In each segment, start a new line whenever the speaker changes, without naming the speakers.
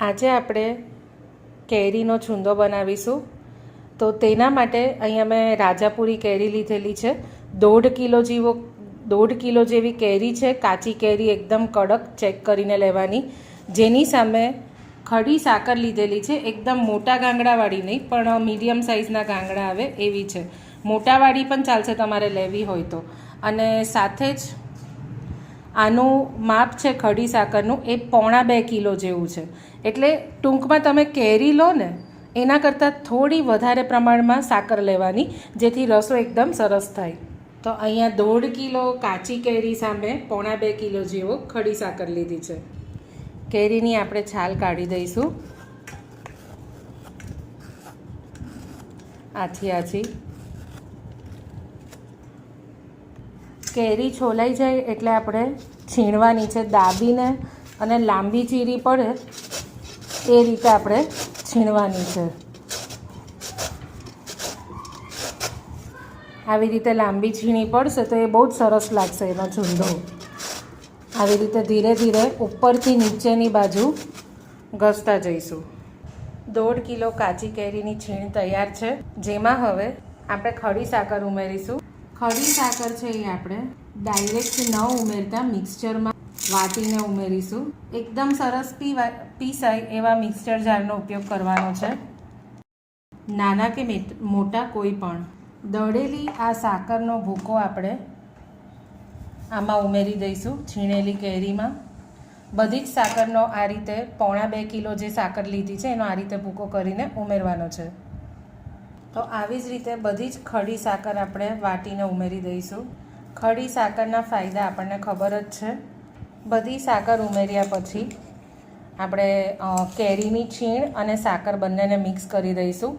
આજે આપણે કેરીનો છુંદો બનાવીશું. તો તેના માટે અહીંયા મેં રાજાપુરી કેરી લીધેલી છે. દોઢ કિલો જેવો, દોઢ કિલો જેવી કેરી છે. કાચી કેરી એકદમ કડક ચેક કરીને લેવાની. જેની સામે ખડી સાકર લીધેલી છે. એકદમ મોટા ગાંગડાવાળી નહીં, પણ મીડિયમ સાઇઝના ગાંગડા આવે એવી છે. મોટાવાળી પણ ચાલશે તમારે લેવી હોય તો. અને સાથે જ આનું માપ છે ખડી સાકરનું, એ પોણા બે કિલો જેવું છે. એટલે ટૂંકમાં તમે કેરી લો ને, એના કરતાં થોડી વધારે પ્રમાણમાં સાકર લેવાની, જેથી રસો એકદમ સરસ થાય. તો અહીંયા દોઢ કિલો કાચી કેરી સામે પોણા બે કિલો જેવો ખડી સાકર લીધી છે. કેરીની આપણે છાલ કાઢી દઈશું. આથી આથી કેરી છોલાઈ જાય એટલે આપણે છીણવાની છે દાબીને અને લાંબી ચીરી પડે એ રીતે આપણે છીણવાની છે આવી રીતે લાંબી છીણી પડશે તો એ બહુ જ સરસ લાગશે એનો ચૂંદો આવી રીતે ધીરે ધીરે ઉપરથી નીચેની બાજુ ઘસતા જઈશું. દોઢ કિલો કાચી કેરીની છીણ તૈયાર છે. જેમાં હવે આપણે ખડી સાકર ઉમેરીશું. ખડી સાકર છે એ આપણે. ડાયરેક્ટ ન ઉમેરતા મિક્સચરમાં વાટીને ઉમેરીશું. એકદમ સરસ પીવા પીસાય એવા મિક્સચર જારનો ઉપયોગ કરવાનો છે. નાના કે મેટ- કોઈ પણ. દળેલી આ સાકરનો ભૂકો આપણે આમાં ઉમેરી દઈશું છીણેલી કેરીમાં. બધી જ સાકરનો આ રીતે પોણા બે કિલો જે સાકર લીધી છે એનો આ રીતે ભૂકો કરીને ઉમેરવાનો છે. તો આવી જ રીતે બધી જ ખડી સાકર આપણે વાટીને ઉમેરી દઈશું. ખડી સાકરના ફાયદા આપણને ખબર જ છે. બધી સાકર ઉમેર્યા પછી આપણે કેરીની છીણ અને સાકર બંનેને મિક્સ કરી દઈશું.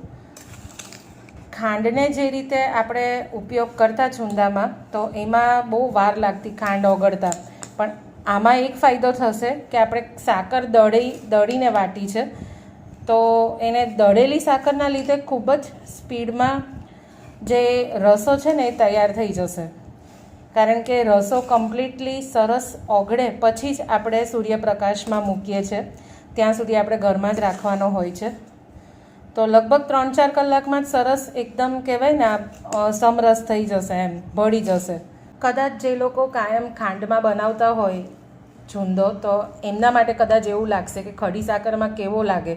ખાંડને જે રીતે આપણે ઉપયોગ કરતા છુંદામાં, તો એમાં બહુ વાર લાગતી ખાંડ ઓગળતા. પણ આમાં એક ફાયદો થશે કે આપણે સાકર દળી, દળીને વાટી છે. તો એને દળેલી સાકરના લીધે ખૂબ જ સ્પીડમાં જે રસો છે ને એ તૈયાર થઈ જશે. કારણ કે રસો કમ્પ્લીટલી સરસ ઓગળે પછી જ આપણે સૂર્યપ્રકાશમાં મૂકીએ છીએ ત્યાં સુધી આપણે ઘરમાં જ રાખવાનો હોય છે. તો લગભગ ત્રણ ચાર કલાકમાં જ સરસ એકદમ કહેવાય ને આ સમરસ થઈ જશે એમ, ભળી જશે. કદાચ જે લોકો કાયમ ખાંડમાં બનાવતા હોય છૂંદો તો એમના માટે કદાચ એવું લાગશે કે ખડી સાકરમાં કેવો લાગે.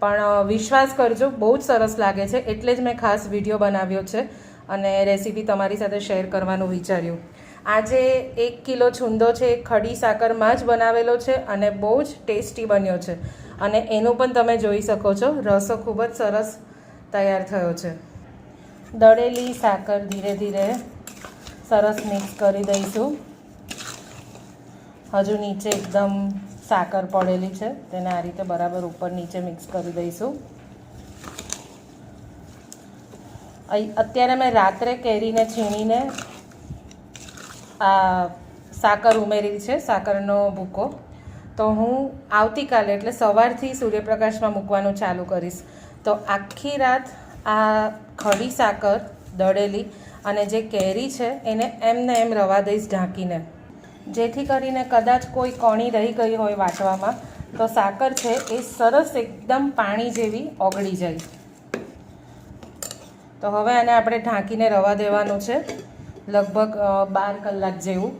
પણ વિશ્વાસ કરજો, બહુ જ સરસ લાગે છે. એટલે જ મેં ખાસ વીડિયો બનાવ્યો છે અને રેસીપી તમારી સાથે શેર કરવાનું વિચાર્યું. આજે એક કિલો છુંદો છે ખડી સાકરમાં જ બનાવેલો છે અને બહુ જ ટેસ્ટી બન્યો છે. અને એનું પણ તમે જોઈ શકો છો, રસો ખૂબ જ સરસ તૈયાર થયો છે. દળેલી સાકર ધીરે ધીરે સરસ મિક્સ કરી દઈશું. હજુ નીચે એકદમ સાકર પડેલી છે. તેને આ રીતે બરાબર ઉપર નીચે મિક્સ કરી દઈશું. અત્યારે મેં રાત્રે કેરીને છીણીને આ સાકર ઉમેરી છે, સાકરનો ભૂકો. તો હું આવતીકાલે એટલે સવારથી સૂર્યપ્રકાશમાં મૂકવાનું ચાલુ કરીશ. તો આખી રાત આ ખડી સાકર દળેલી અને જે કેરી છે એને એમને એમ રવા દઈશ ઢાંકીને. જેથી કરીને કદાચ કોઈ કણી રહી ગઈ હોય વાટવામાં તો સાકર છે એ સરસ એકદમ પાણી જેવી ઓગળી જાય. તો હવે આને આપણે ઢાંકીને રવા દેવાનું છે, લગભગ બાર કલાક જેવું.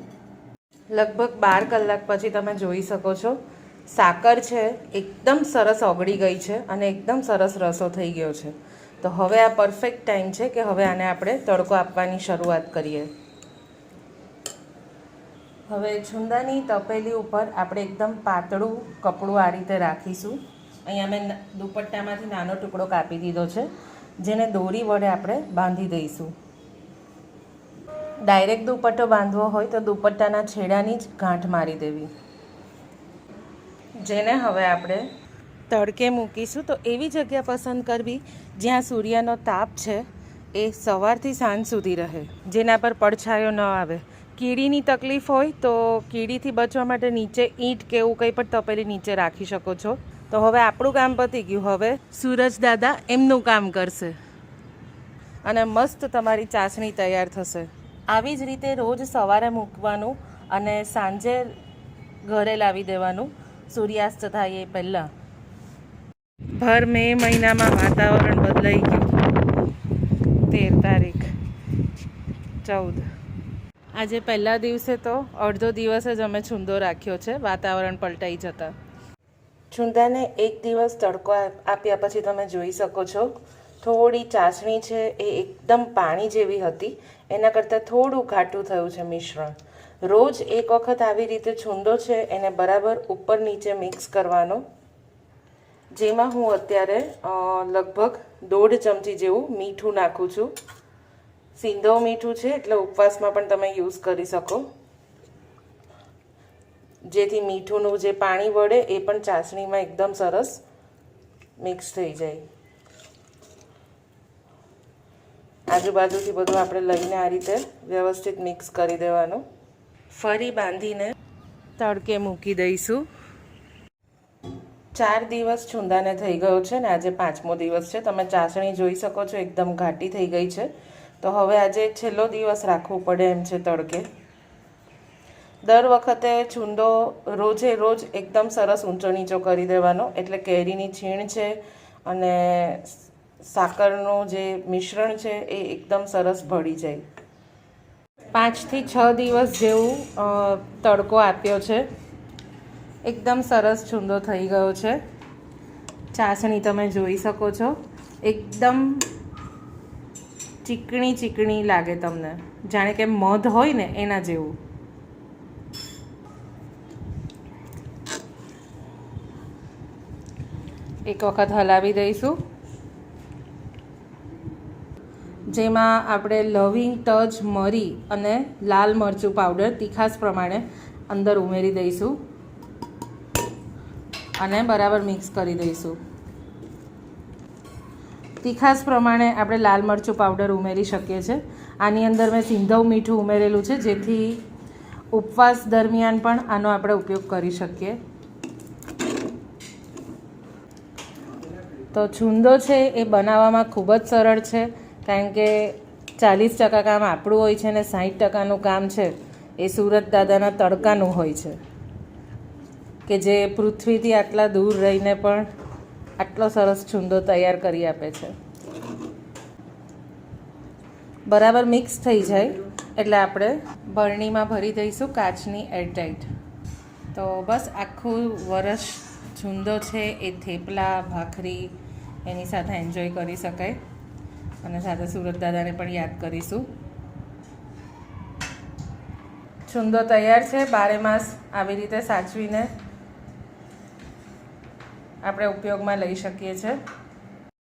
લગભગ બાર કલાક પછી તમે જોઈ શકો છો, સાકર છે એકદમ સરસ ઓગળી ગઈ છે અને એકદમ સરસ રસો થઈ ગયો છે. તો હવે આ પરફેક્ટ ટાઈમ છે કે હવે આને આપણે તડકો આપવાની શરૂઆત કરીએ. હવે છુંદાની તપેલી ઉપર આપણે એકદમ પાતળું કપડું આ રીતે રાખીશું. અહીંયા મેં દુપટ્ટામાંથી નાનો ટુકડો કાપી દીધો છે, જેને દોરી વડે આપણે બાંધી દઈશું. ડાયરેક્ટ દુપટ્ટો બાંધવો હોય તો દુપટ્ટાના છેડાની જ ગાંઠ મારી દેવી. જેને હવે આપણે તડકે મૂકીશું. તો એવી જગ્યા પસંદ કરવી જ્યાં સૂર્યનો તાપ છે, એ સવારથી સાંજ સુધી રહે, જેના પર પડછાયો ન આવે. કીડીની તકલીફ હોય તો કીડીથી બચવા માટે નીચે ઈંટ કે એવું કંઈ પણ તપેલી નીચે રાખી શકો છો. તો હવે આપણું કામ પતી ગયું. હવે સૂરજ દાદા એમનું કામ કરશે. અને મસ્ત તમારી ચાસણી તૈયાર થશે. આવી જ રીતે રોજ સવારે મૂકવાનું અને સાંજે ઘરે લાવી દેવાનું. સૂર્યાસ્ત થાય એ પહેલાં. ભર મે મહિનામાં વાતાવરણ બદલાઈ ગયું. તેર તારીખ. ચૌદ. આજે પહેલા દિવસે તો અડધો દિવસ જ અમે છુંદો રાખ્યો છે. વાતાવરણ પલટાઈ જતા. છુંદાને એક દિવસ તડકો આપ્યા પછી તમે જોઈ શકો છો. થોડી ચાસણી છે એ એકદમ પાણી જેવી હતી. એના કરતાં થોડું ઘાટું થયું છે મિશ્રણ. રોજ એક વખત આવી રીતે છુંદો છે એને બરાબર ઉપર નીચે મિક્સ કરવાનો. જેમાં હું અત્યારે લગભગ દોઢ ચમચી જેવું મીઠું નાખું છું. સિંધવ મીઠું છે, એટલે ઉપવાસમાં પણ તમે યુઝ કરી શકો. જેથી મીઠુંનું જે પાણી વળે એ પણ ચાસણીમાં એકદમ સરસ મિક્સ થઈ જાય. આજુબાજુથી બધું આપણે લઈને આ રીતે વ્યવસ્થિત મિક્સ કરી દેવાનું. ફરી બાંધીને તડકે મૂકી દઈશું. ચાર દિવસ છુંદાને થઈ ગયો છે ને, આજે પાંચમો દિવસ છે. તમે ચાસણી જોઈ શકો છો, એકદમ ઘાટી થઈ ગઈ છે. તો હવે આજે છેલ્લો દિવસ રાખવું પડે એમ છે તડકે. દર વખતે છુંદો રોજે રોજ એકદમ સરસ ઊંચો નીચો કરી દેવાનો, એટલે કેરીની છીણ છે અને સાકરનું જે મિશ્રણ છે એ એકદમ સરસ ભળી જાય. પાંચથી છ દિવસ જેવું તડકો આપ્યો છે. એકદમ સરસ છુંદો થઈ ગયો છે. ચાસણી તમે જોઈ શકો છો. એકદમ ચીકણી ચીકણી લાગે તમને? જાણે કે મધ હોય ને એના જેવું. એક વખત હલાવી દઈશું. જેમાં આપણે લવિંગ ટચ મરી અને લાલ મરચું પાવડર તીખાસ પ્રમાણે અંદર ઉમેરી દઈશું. અને બરાબર મિક્સ કરી દઈશું. તીખાસ પ્રમાણે આપણે લાલ મરચું પાવડર ઉમેરી શકીએ છીએ. આની અંદર મેં સિંધવ મીઠું ઉમેરેલું છે, જેથી ઉપવાસ દરમિયાન પણ આનો આપણે ઉપયોગ કરી શકીએ. તો છુંદો છે એ બનાવવામાં ખૂબ જ સરળ છે, કારણ કે ચાલીસ ટકા કામ આપણું હોય છે ને સાઠ ટકાનું કામ છે, એ સુરત દાદાના તડકાનું હોય છે, કે જે પૃથ્વીથી આટલા દૂર રહીને પણ આટલો સરસ છુંદો તૈયાર કરી આપે છે. બરાબર મિક્સ થઈ જાય, એટલે આપણે ભરણીમાં ભરી દઈશું કાચની એરટાઈટ. તો બસ આખું વરસ છુંદો છે, એ થેપલા, ભાખરી, એની સાથે એન્જોય કરી શકાય. અને સાથે સુરત દાદાને પણ યાદ કરીશું. છુંદો તૈયાર છે, બારે માસ આવી રીતે સાચવીને આપણે ઉપયોગમાં લઈ શકીએ છીએ.